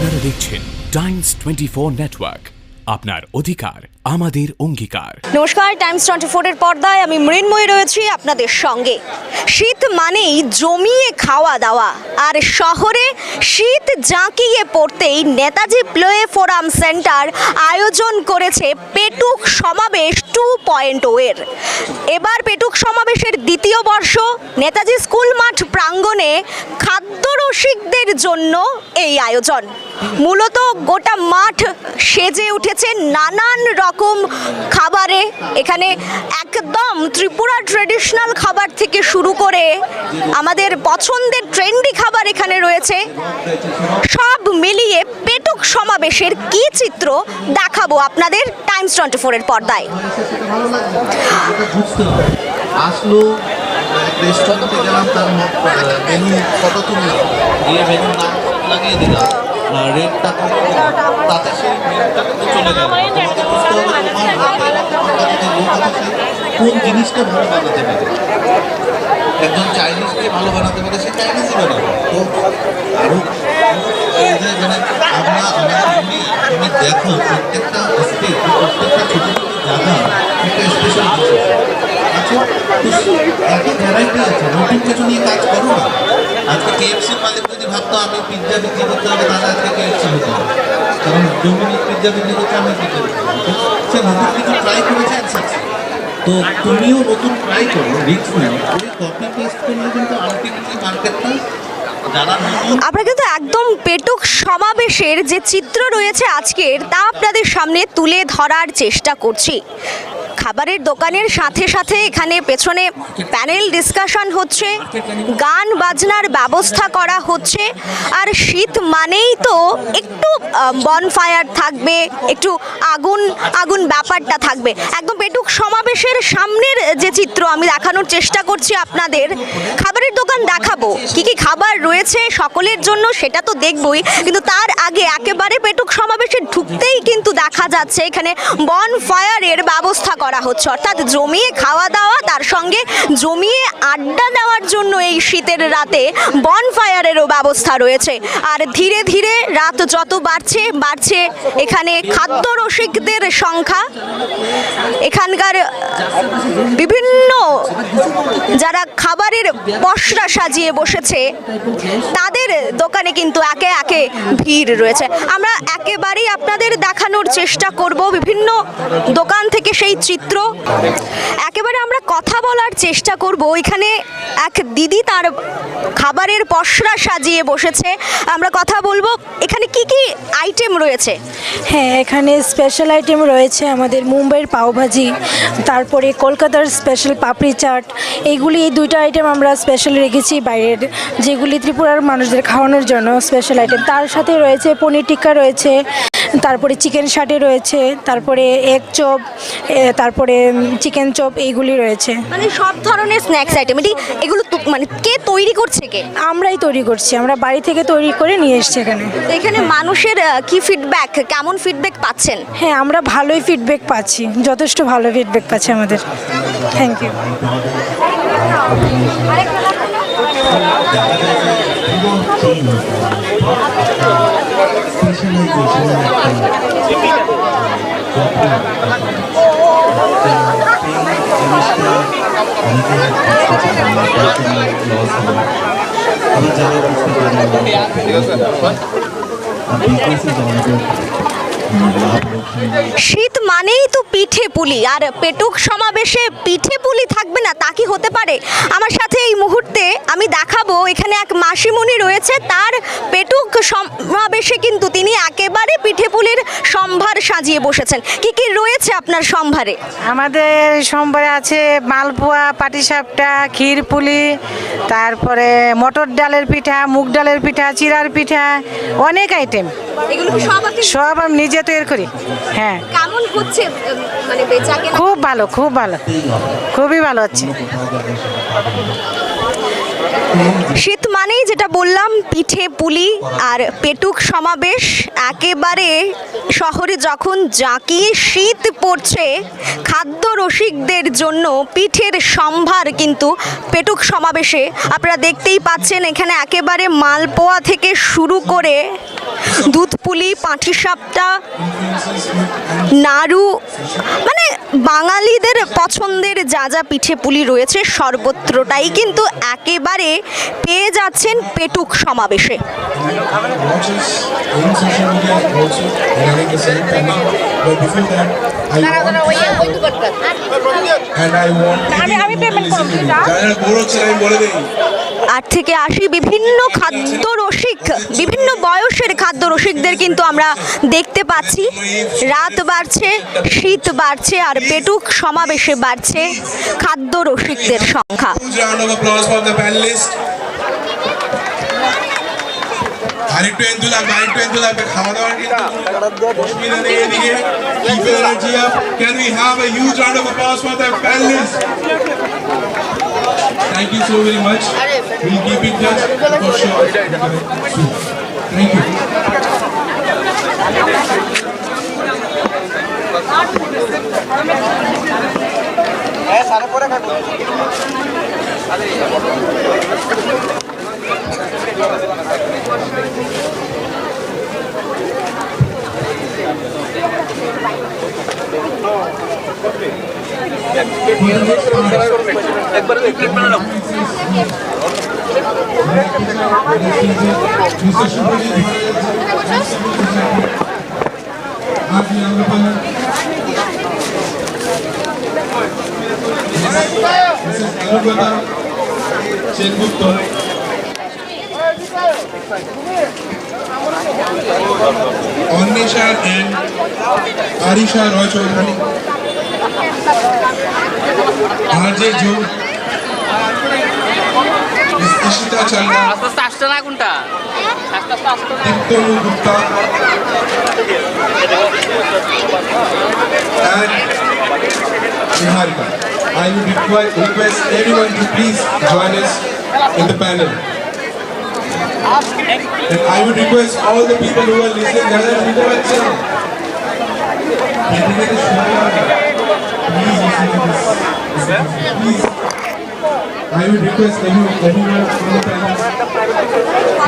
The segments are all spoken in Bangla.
আপনারা দেখছেন টাইমস টোয়েন্টি ফোর নেটওয়ার্ক আপনার অধিকার, আমাদের অঙ্গীকার। নমস্কার টাইমস টোয়েন্টি ফোরের পর্দায় আমি মৃন্ময়ী রয়েছি আপনাদের সঙ্গে। শীত মানেই জমিয়ে খাওয়া দাওয়া, আর শহরে শীত জাঁকিয়ে পড়তেই নেতাজি প্লে ফোরাম সেন্টার আয়োজন করেছে পেটুক সমাবেশ টু পয়েন্ট এর। এবার পেটুক সমাবেশের দ্বিতীয় বর্ষ, নেতাজি স্কুল মাঠ প্রাঙ্গণে খাদ্য রসিকদের জন্য এই আয়োজন। মূলত গোটা মাঠ সেজে উঠেছে নানান রকম খাবারে। এখানে একদম ত্রিপুরা ট্রেডিশনাল খাবার থেকে শুরু করে আমাদের পছন্দের ট্রেন্ডি খাবার এখানে রয়েছে। সব মিলিয়ে পেটুক সমাবেশের কি চিত্র দেখাবো আপনাদের টাইমস টোয়েন্টি ফোরের পর্দায়। গেলাম, তার মেনু মেনুর নাম লাগিয়ে দিলাম রেটটা তাতে সেই চলে গেল। বুঝতে কোন জিনিসটা ভালো বানাতে পারে? একজন চাইনিজকে ভালো বানাতে পারে, সে চাইনিজই বানাবে। মানে তুমি দেখো, প্রত্যেকটা প্রত্যেকটা ছোটো জায়গা স্পেশাল আছে এত ভ্যারাইটি আছে। নতুন কিছু নিয়ে কাজ করো না। আজকে কেএফসির মালিক যদি ভাবতো আমি পিৎজা বিক্রি করতে হবে, তাহলে আজকে কেএফসি হতো? কারণ ডোমিনিক পিৎজা বিক্রি করতে আমি বিক্রি করতে সে নতুন কিছু ট্রাই করেছে success। তো তুমিও নতুন ট্রাই করো রিক্স নাও ওই কপি পেস্ট করলে কিন্তু আলটিমেটলি মার্কেটটা আমরা কিন্তু একদম পেটুক সমাবেশের যে চিত্র রয়েছে আজকের, তা আপনাদের সামনে তুলে ধরার চেষ্টা করছি। খাবারের দোকানের সাথে সাথে এখানে পেছনে প্যানেল ডিসকাশন হচ্ছে, গান বাজনার ব্যবস্থা করা হচ্ছে, আর শীত মানেই তো একটু বনফায়ার থাকবে, একটু আগুন আগুন ব্যাপারটা থাকবে। একদম পেটুক সমাবেশের সামনের যে চিত্র আমি দেখানোর চেষ্টা করছি আপনাদের, খাবারের দোকান দেখাবো। কি কি খাবার রয়েছে সকলের জন্য সেটা তো দেখবই, কিন্তু তার আগে একেবারে পেটুক সমাবেশে ঢুকতেই কিন্তু দেখা যাচ্ছে, এখানে বন ফায়ারের ব্যবস্থা করা হচ্ছে। অর্থাৎ জমিয়ে খাওয়া দাওয়া তার সঙ্গে জমিয়ে আড্ডা দেওয়ার জন্য এই শীতের রাতে বন ফায়ারেরও ব্যবস্থা রয়েছে। আর ধীরে ধীরে রাত যত বাড়ছে বাড়ছে এখানে খাদ্য রসিকদের সংখ্যা। এখানকার বিভিন্ন যারা খাবারের পসরা সাজিয়ে বসেছে, তাদের দোকানে কিন্তু একে একে ভিড় রয়েছে। আমরা একেবারেই আপনাদের দেখানোর চেষ্টা করব বিভিন্ন দোকান থেকে সেই চিত্র। একেবারে আমরা কথা বলার চেষ্টা করব। এখানে এক দিদি তার খাবারের পসরা সাজিয়ে বসেছে। আমরা কথা বলব, এখানে কি কি আইটেম রয়েছে? হ্যাঁ এখানে স্পেশাল আইটেম রয়েছে আমাদের মুম্বাইয়ের পাওভাজি, তারপরে কলকাতার স্পেশাল পাপড়ি চাট, এইগুলি এই দুইটা আইটেম আমরা স্পেশাল রেখেছি বাইরের, যেগুলি ত্রিপুরার মানুষদের খাওয়ানোর জন্য স্পেশাল আইটেম তার সাথে রয়েছে পনির টিক্কা রয়েছে তারপরে চিকেন শাটে রয়েছে তারপরে এগ চপ এ, তারপরে চিকেন চপ এইগুলি রয়েছে। মানে সব ধরনের স্ন্যাক্স আইটেম এটি এগুলো মানে কে তৈরি করছে কে? আমরাই তৈরি করছি আমরা বাড়ি থেকে তৈরি করে নিয়ে এসছি এখানে। তো এখানে মানুষের কি ফিডব্যাক কেমন ফিডব্যাক পাচ্ছেন? হ্যাঁ আমরা ভালোই ফিডব্যাক পাচ্ছি যথেষ্ট ভালো ফিডব্যাক পাচ্ছি আমাদের। থ্যাংক ইউ আমরা যারা বুঝতে পারি না শীত মানেই তো পিঠে পুলি আর পেটুক সমাবেশে পিঠে পুলি থাকবে না তা কি হতে পারে? আমার সাথে এই মুহূর্তে আমি দেখাবো এখানে এক মাসিমণি রয়েছে তার পেটুক সমাবেশে কিন্তু তিনি একেবারে পিঠে পুলির সম্ভার সাজিয়ে বসেছেন। কি কি রয়েছে আপনার সম্ভারে? আমাদের সম্ভারে আছে মালপোয়া পাটিসাপটা ক্ষীরপুলি তারপরে মটর ডালের পিঠা মুগ ডালের পিঠা চিরার পিঠা অনেক আইটেম সব আমি নিজে তৈরি করি। হ্যাঁ। কেমন হচ্ছে মানে বেচা খুব ভালো খুব ভালো। খুবই ভালো হচ্ছে। শীত মানেই যেটা বললাম, পিঠে, পুলি আর পেটুক সমাবেশ। একেবারে শহরে যখন জাঁকিয়ে শীত পড়ছে, খাদ্য রসিকদের জন্য পিঠের সম্ভার কিন্তু পেটুক সমাবেশে। আপনারা দেখতেই পাচ্ছেন এখানে একেবারে মালপোয়া থেকে শুরু করে দুধপুলি পাটিসাপটা নাড়ু মানে বাঙালিদের পছন্দের যা যা পিঠে পুলি রয়েছে, সর্বত্রটাই কিন্তু একেবারে পেয়ে যাচ্ছেন পেটুক সমাবেশে। আট থেকে আশি বিভিন্ন খাদ্য রসিক বিভিন্ন বয়সের খাদ্য রসিকদের কিন্তু আমরা দেখতে পাচ্ছি। রাত বাড়ছে, শীত বাড়ছে, আর পেটুক সমাবেশে বাড়ছে খাদ্য রসিকদের সংখ্যা। Thank you so very much we'll keep in touch for sure thank you Mr. Shubhaji একবার প্লেট বানানো আপনি আমরা পারেন চেনগুপ্ত and Arisha Roy Chaudhary RJ Jo Miss Ishita Chandra আস্তে আস্তে আসছে না কোনটা আস্তে আস্তে আসতে Diptonu Gupta and Niharika. I would request everyone to please join us in the panel. I would request all the people who are listening, gather in the lecture. Please listen to this. Please. I would request everyone, everyone from the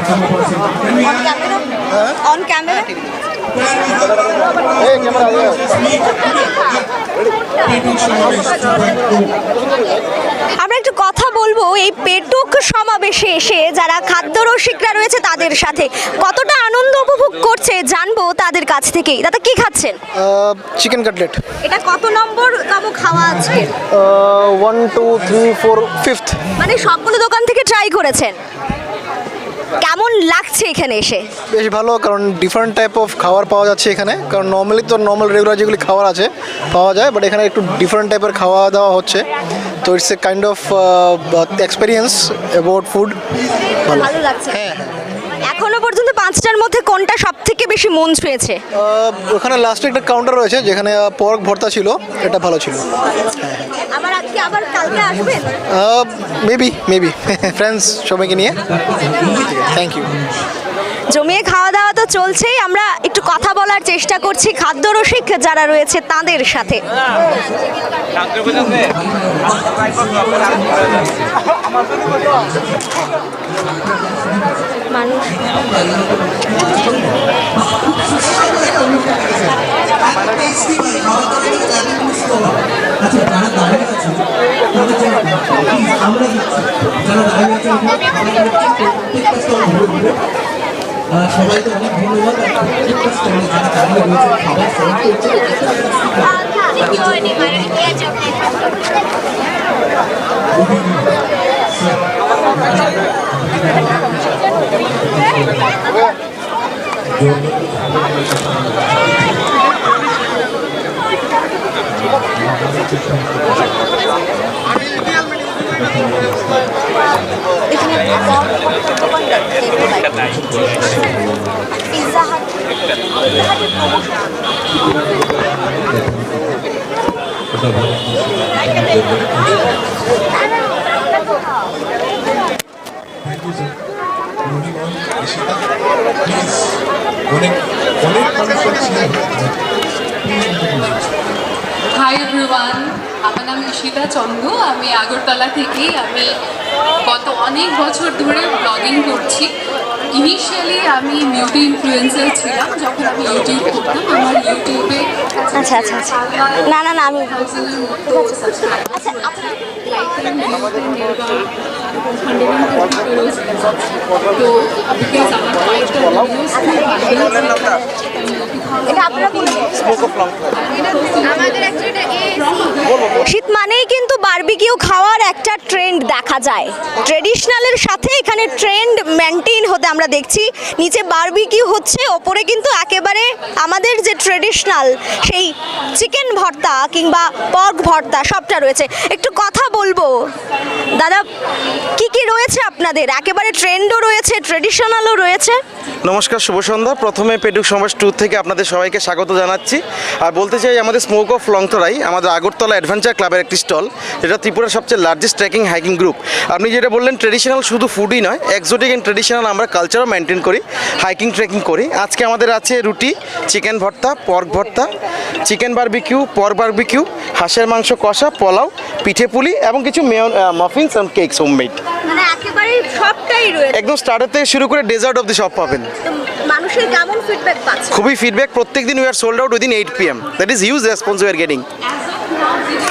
come across and Can we have... On camera? Hey, camera, to বলব এই পেটুক সমাবেশে এসে যারা খাদ্য রসিকরা রয়েছে তাদের সাথে কতটা আনন্দ উপভোগ করছে জানব তাদের কাছ থেকেই। দাদা কি খাচ্ছেন? Chicken cutlet. এটা কত নম্বর তম খাওয়া আছে one two three four fifth মানে সবগুলো দোকান থেকে ট্রাই করেছেন। কেমন লাগছে এখানে এসে? বেশ ভালো কারণ ডিফারেন্ট টাইপ অফ খাবার পাওয়া যাচ্ছে এখানে। কারণ নর্মালি তো নর্মাল রেগুলার যেগুলি খাবার আছে পাওয়া যায় বাট এখানে একটু ডিফারেন্ট টাইপের খাওয়া দাওয়া হচ্ছে। তো it's a kind of experience about food ভালো লাগছে। লাগছে হ্যাঁ। এখনও পর্যন্ত পাঁচটার মধ্যে কোনটা সব থেকে বেশি মন ছুঁয়েছে? ওখানে লাস্টে একটা কাউন্টার রয়েছে যেখানে পর্ক ভর্তা ছিল এটা ভালো ছিল। আবার আজকে আবার কালকে আসবেন মেবি মেবি ফ্রেন্ডস সবাইকে নিয়ে। থ্যাংক ইউ জমিয়ে খাওয়া দাওয়া তো চলছেই আমরা একটু কথা চেষ্টা করছি খাদ্য রসিক যারা রয়েছে তাদের সাথে। মানুষ। সবাইকে অনেক ধন্যবাদ আর প্রত্যেকটা স্টলে যারা দাঁড়িয়ে রয়েছে খাবার সার্ভ করছে পিৎজা হাট Thank you, অনেক অনেক মানুষ আছে Please introduce yourself. Hi hi everyone আমার নাম ঈশিতা চন্দ্র। আমি আগরতলা থেকেই আমি গত অনেক বছর ধরে ব্লগিং করছি। ইনিশিয়ালি আমি মিউটি ইনফ্লুয়েন্সার ছিলাম যখন আমি ইউটিউব করতাম। আমার ইউটিউবে আচ্ছা আচ্ছা আচ্ছা। না না না আমি আচ্ছা আপনার মানেই কিন্তু বারবিকিউ খাওয়ার একটা ট্রেন্ড দেখা যায়। ট্রেডিশনালের সাথে এখানে ট্রেন্ড মেনটেন হতে আমরা দেখছি। নিচে বারবিকিউ হচ্ছে, ওপরে কিন্তু একেবারে আমাদের যে ট্রেডিশনাল সেই চিকেন ভর্তা কিংবা পর্ক ভর্তা সবটা রয়েছে। একটু কথা বলব। দাদা, কি কি রয়েছে আপনাদের? একেবারে ট্রেন্ডও রয়েছে ট্রেডিশনালও রয়েছে। নমস্কার, শুভ সন্ধ্যা। প্রথমে পেটুক সমাজ ট্যুর থেকে আপনাদের সবাইকে স্বাগত জানাচ্ছি। আর বলতে চাই, আমাদের স্মোক অফ লংতরাই আমাদের আগরতলা অ্যাডভেঞ্চার ক্লাবের একটি স্টল যেটা ত্রিপুরার সবচেয়ে লার্জেস্ট ট্রেকিং হাইকিং গ্রুপ আপনি যেটা বললেন ট্রেডিশনাল শুধু ফুডই নয় এক্সোটিক অ্যান্ড ট্রেডিশনাল আমরা কালচারও মেনটেন করি হাইকিং ট্রেকিং করি। আজকে আমাদের আছে রুটি চিকেন ভর্তা পর্ক ভর্তা চিকেন বারবিকিউ পর বারবিকিউ হাঁসের মাংস কষা পোলাও পিঠে পুলি এবং কিছু মেয়ন মাফিনস অ্যান্ড কেকস হোমমেড একদম স্টার্টার থেকে শুরু করে ডেজার্ট অব দি সব পাবেন। মানুষের কেমন ফিডব্যাক পাচ্ছে? খুবই ফিডব্যাক প্রত্যেক দিন we are sold out within eight P M that is huge response we are getting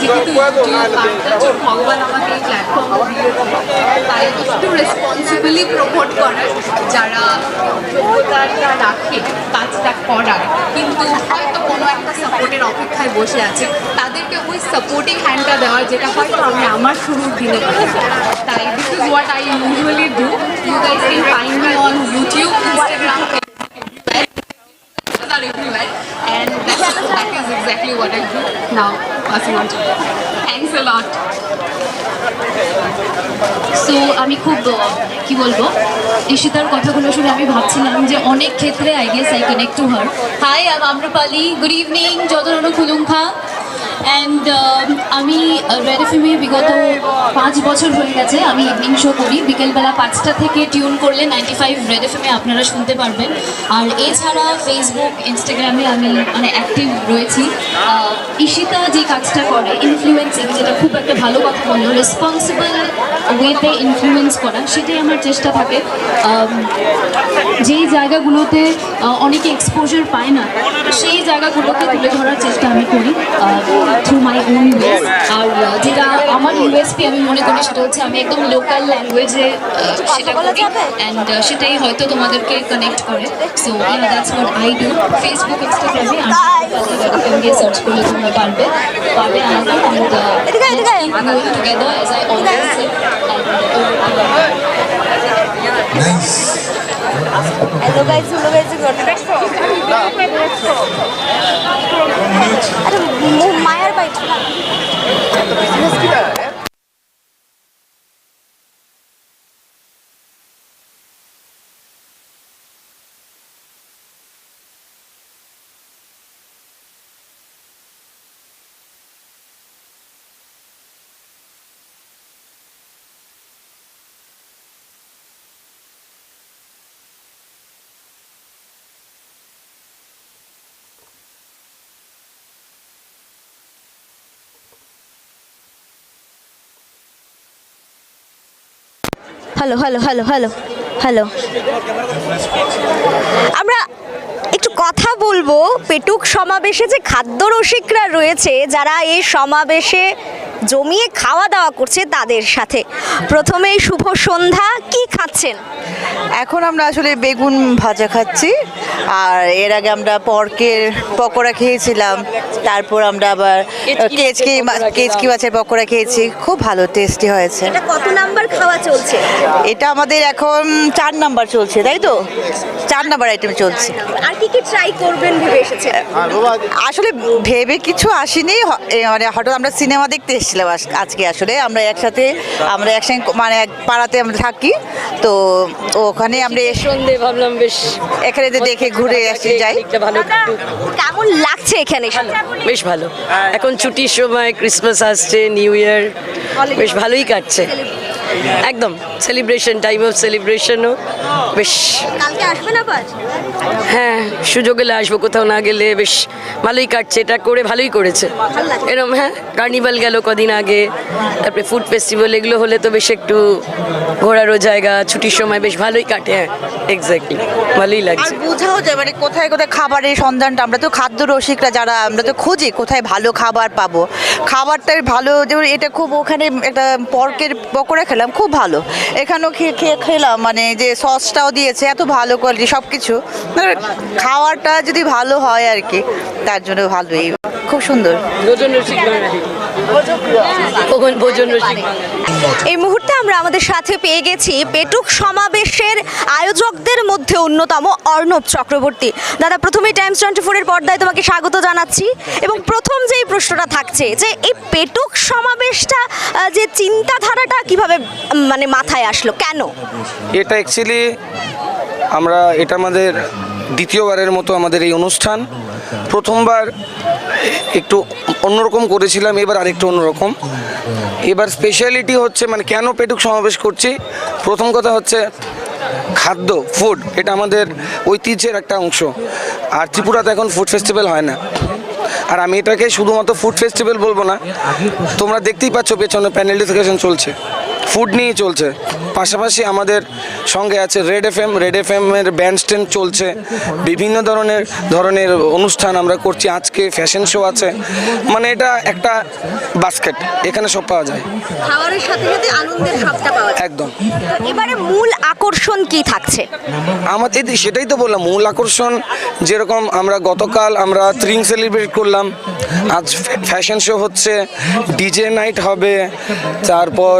যেহেতু ইউটিউব ভগবান আমাকে এই প্ল্যাটফর্ম তাই একটু রেসপন্সিবলি প্রমোট করার যারা যোগ্যতাটা রাখে কাজটা করার। কিন্তু হয়তো কোনো একটা সাপোর্টের অপেক্ষায় বসে আছে। তাদেরকে ওই সাপোর্টিং হ্যান্ডটা দেওয়ার যেটা হয়তো আমি আমার শুরুর দিনে তাই this is what I usually do you guys can find me on YouTube Instagram are everywhere and that is exactly what I do. Now, passing on to you. Thanks a lot. So আমি খুব কি বলব? ঈশিতার কথাগুলো শুনে আমি ভাবছিলাম যে অনেক ক্ষেত্রে I guess I connect to her hi um Amrapali good evening Jatan Khulungkha and আমি রেড এফএমে বিগত পাঁচ বছর হয়ে গেছে আমি ইভিনিং শো করি। বিকেলবেলা পাঁচটা থেকে টিউন করলে নাইনটি ফাইভ রেড এফএমে আপনারা শুনতে পারবেন। আর এছাড়া ফেসবুক ইনস্টাগ্রামে আমি মানে অ্যাক্টিভ রয়েছি। ঈশিতা যে কাজটা করে ইনফ্লুয়েন্সিং যেটা খুব একটা ভালো কথা বলল রেসপন্সিবল ওয়েতে ইনফ্লুয়েন্স করা, সেটাই আমার চেষ্টা থাকে। যেই জায়গাগুলোতে অনেকে এক্সপোজার পায় না, সেই জায়গাগুলোকে তুলে ধরার চেষ্টা আমি করি। থ্রু মাই ওন আর যেটা আমার ইউএসপি আমি মনে করি সেটা হচ্ছে আমি একদম লোকাল ল্যাঙ্গুয়েজে সেটা করি। অ্যান্ড সেটাই হয়তো তোমাদেরকে কানেক্ট করে। So yeah that's what I do Facebook ইনস্টাগ্রামে আমি গিয়ে সার্চ করলে তোমরা পারবে। পারবে আমাকে and together as I always Nice. Hello guys hello guys আরে মায়ের byte hello hello hello hello hello. আমরা একটু কথা বলব। পেটুক সমাবেশে যে খাদ্য রসিকরা রয়েছে, যারা এই সমাবেশে জমিয়ে খাওয়া দাওয়া করছে তাদের সাথে। প্রথমেই শুভ সন্ধ্যা কি খাচ্ছেন? এখন আমরা আসলে বেগুন ভাজা খাচ্ছি আর এর আগে আমরা পর্কের পকোড়া খেয়েছিলাম তারপর আমরা আবার কেচকি কেচকি মাছের পকোড়া খেয়েছি খুব ভালো টেস্টি হয়েছে। এটা কত নাম্বার খাওয়া চলছে? এটা আমাদের এখন চার নাম্বার চলছে তাই তো? চার নাম্বার আইটেম চলছে। আর কি কি ট্রাই করবেন ভেবে এসেছেন? আসলে ভেবে কিছু আসেনি মানে হঠাৎ আমরা সিনেমা দেখতে এসেছি। এসেছিলাম আজকে আসলে। আমরা একসাথে আমরা একসঙ্গে মানে এক পাড়াতে আমরা থাকি। তো ওখানে আমরা সন্ধে ভাবলাম বেশ এখানে তো দেখে ঘুরে আসি যাই। ভালো কেমন লাগছে এখানে? বেশ ভালো। এখন ছুটির সময় ক্রিসমাস আসছে নিউ ইয়ার বেশ ভালোই কাটছে। একদম সেলিব্রেশন টাইম অফ সেলিব্রেশনও বেশ হ্যাঁ সুযোগ এলে আসব কোথাও না গেলে বেশ ভালোই কাটছে এটা করে ভালোই করেছে। এরম হ্যাঁ কার্নিভাল গেল কদিন আগে তারপরে ফুড ফেস্টিভ্যাল এগুলো হলে তো বেশ একটু ঘোরারও জায়গা ছুটির সময় বেশ ভালোই কাটে হ্যাঁ এক্স্যাক্টলি ভালোই আর লাগছে। বোঝাও যায় মানে কোথায় কোথায় খাবারের সন্ধানটা আমরা তো খাদ্য রসিকরা যারা আমরা তো খুঁজি কোথায় ভালো খাবার পাবো। খাবারটাই ভালো যেমন এটা খুব ওখানে একটা পর্কের পকোড়া খেলাম খুব ভালো। এখানেও খেয়ে খেলাম মানে যে সসটাও দিয়েছে, এত ভালো কোয়ালিটি সব কিছু খাওয়াটা যদি ভালো হয় আর কি, তার জন্য ভালোই। খুব সুন্দর। এই মুহূর্তে আমরা আমাদের সাথে পেয়ে গেছি পেটুক সমাবেশের আয়োজকদের মধ্যে অন্যতম অর্ণব চক্রবর্তী। দাদা প্রথমেই টাইমস টোয়েন্টি ফোরের পর্দায় তোমাকে স্বাগত জানাচ্ছি এবং প্রথম যেই প্রশ্নটা থাকছে যে এই পেটুক সমাবেশটা যে চিন্তাধারাটা কীভাবে মানে মাথায় আসলো, কেন? এটা অ্যাকচুয়ালি আমরা এটা আমাদের দ্বিতীয়বারের মতো আমাদের এই অনুষ্ঠান। প্রথমবার একটু অন্যরকম করেছিলাম, এবার আরেকটু অন্যরকম। এবার স্পেশালিটি হচ্ছে মানে কেন পেটুক সমাবেশ করছি? প্রথম কথা হচ্ছে খাদ্য ফুড এটা আমাদের ঐতিহ্যের একটা অংশ। আর ত্রিপুরাতে এখন ফুড ফেস্টিভ্যাল হয় না। আর আমি এটাকে শুধুমাত্র ফুড ফেস্টিভ্যাল বলব না, তোমরা দেখতেই পাচ্ছ পেছনে প্যানেল ডিসকাশন চলছে। ফুড নিয়ে চলছে। পাশাপাশি আমাদের সঙ্গে আছে red F M red F এমের band stand চলছে। বিভিন্ন ধরনের ধরনের অনুষ্ঠান আমরা করছি। আজকে ফ্যাশন শো আছে। মানে এটা একটা বাস্কেট এখানে সব পাওয়া যায়। খাবারের সাথে সাথে আনন্দের সবটা পাওয়া একদম। এবারে মূল আকর্ষণ কি থাকছে? আমাদের সেটাই তো বললাম মূল আকর্ষণ যেরকম আমরা গতকাল আমরা ত্রিং সেলিব্রেট করলাম। আজ ফ্যাশন শো হচ্ছে ডিজে নাইট হবে তারপর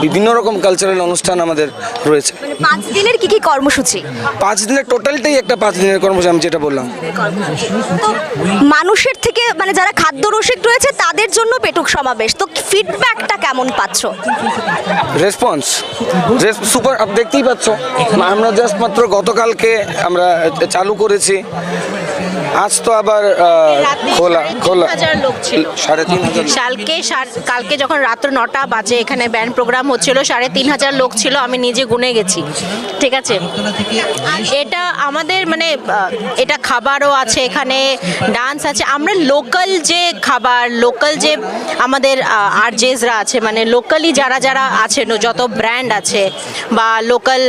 বিভিন্ন রকম কালচারাল অনুষ্ঠান আমাদের রয়েছে। মানে পাঁচ দিনের কি কি কর্মসূচি? পাঁচ দিনের টোটালটাই একটা পাঁচ দিনের কর্মসূচি আমি যেটা বললাম। তো মানুষের থেকে মানে যারা খাদ্য রসিক রয়েছে তাদের জন্য পেটুক সমাবেশ। তো ফিডব্যাকটা কেমন পাচ্ছ? রেসপন্স সুপার আপ দেখতেই পাচ্ছ। আমরা জাস্ট মাত্র গতকালকে আমরা চালু করেছি। আজ তো আবার খোলা খোলা। হাজার লোক ছিল। সাড়ে তিন হাজার কালকে সার- কালকে যখন রাত্র নটা বাজে এখানে ব্যান্ড প্রোগ্রাম হচ্ছিল, সাড়ে তিন হাজার লোক ছিল, আমি নিজে গুনে গেছি। ঠিক আছে? এটা আমাদের মানে এটা খাবারও আছে এখানে ডান্স আছে। আমরা লোকাল যে খাবার লোকাল যে আমাদের আরজেসরা আছে মানে লোকালি যারা যারা আছে যত ব্র্যান্ড আছে বা লোকাল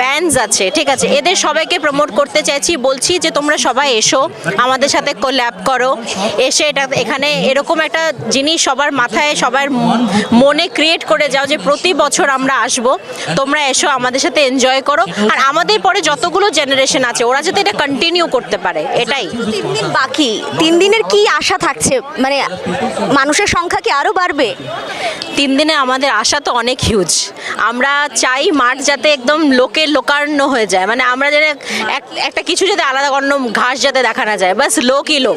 ব্যান্ডস আছে, ঠিক আছে? এদের সবাইকে প্রমোট করতে চাইছি, বলছি যে তোমরা সবাই এসো, আমাদের সাথে কোল্যাব করো। এসে এটা, এখানে এরকম একটা জিনিস সবার মাথায়, সবার মনে ক্রিয়েট করে যাও। যে প্রতি বছর আমরা আসব তোমরা এসো আমাদের সাথে এনজয় করো। আর আমাদের পরে যতগুলো জেনারেশন আছে ওরা যাতে এটা কন্টিনিউ করতে পারে এটাই। তিন দিন বাকি। তিন দিনের কি আশা থাকছে? মানে মানুষের সংখ্যা কি আরও বাড়বে? তিন দিনে আমাদের আশা তো অনেক হিউজ আমরা চাই মাঠ যাতে একদম লোকে লোকারণ্য হয়ে যায়। মানে আমরা যেন এক- একটা কিছু যাতে আলাদা অন্য ঘাস যাতে দেখা না যায়। বাস লোকই লোক।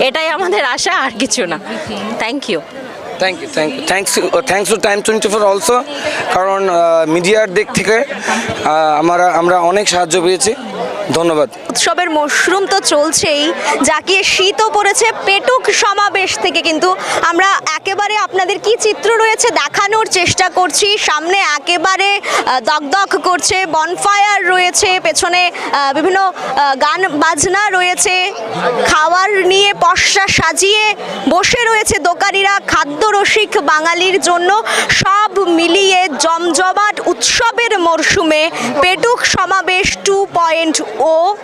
এটাই আমাদের আশা আর কিছু না। Thank you thank you thank you thanks thanks to Time twenty four also কারণ মিডিয়ার দিক থেকে আহ, আমরা আমরা অনেক সাহায্য পেয়েছি। ধন্যবাদ। উৎসবের মশরুম তো চলছেই। জাকিয়ে শীতও পড়েছে, পেটুক সমাবেশ থেকে কিন্তু আমরা একেবারে আপনাদের কি চিত্র রয়েছে দেখানোর চেষ্টা করছি। সামনে একেবারে দগদগ করছে বনফায়ার রয়েছে, পেছনে বিভিন্ন গান বাজনা রয়েছে, খাওয়ার নিয়ে পশরা সাজিয়ে বসে রয়েছে দোকানিরা খাদ্য রসিক বাঙালির জন্য। সব মিলিয়ে জমজমাট উৎসবের মরশুমে পেটুক সমাবেশ টু পয়েন্ট ও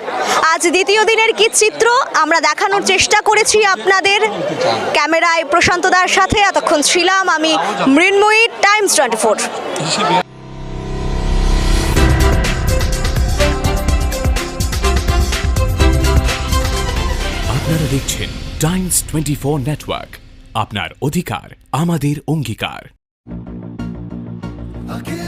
আজ দ্বিতীয় দিনের কি চিত্র? আমরা দেখানোর চেষ্টা করেছি আপনাদের ক্যামেরায় প্রশান্ত দার সাথে। এতক্ষণ ছিলাম আমি মৃন্ময়ী টাইমস টোয়েন্টি ফোর। আপনারা দেখছেন টাইমস টোয়েন্টি ফোর নেটওয়ার্ক। আপনার অধিকার আমাদের অঙ্গীকার। আগে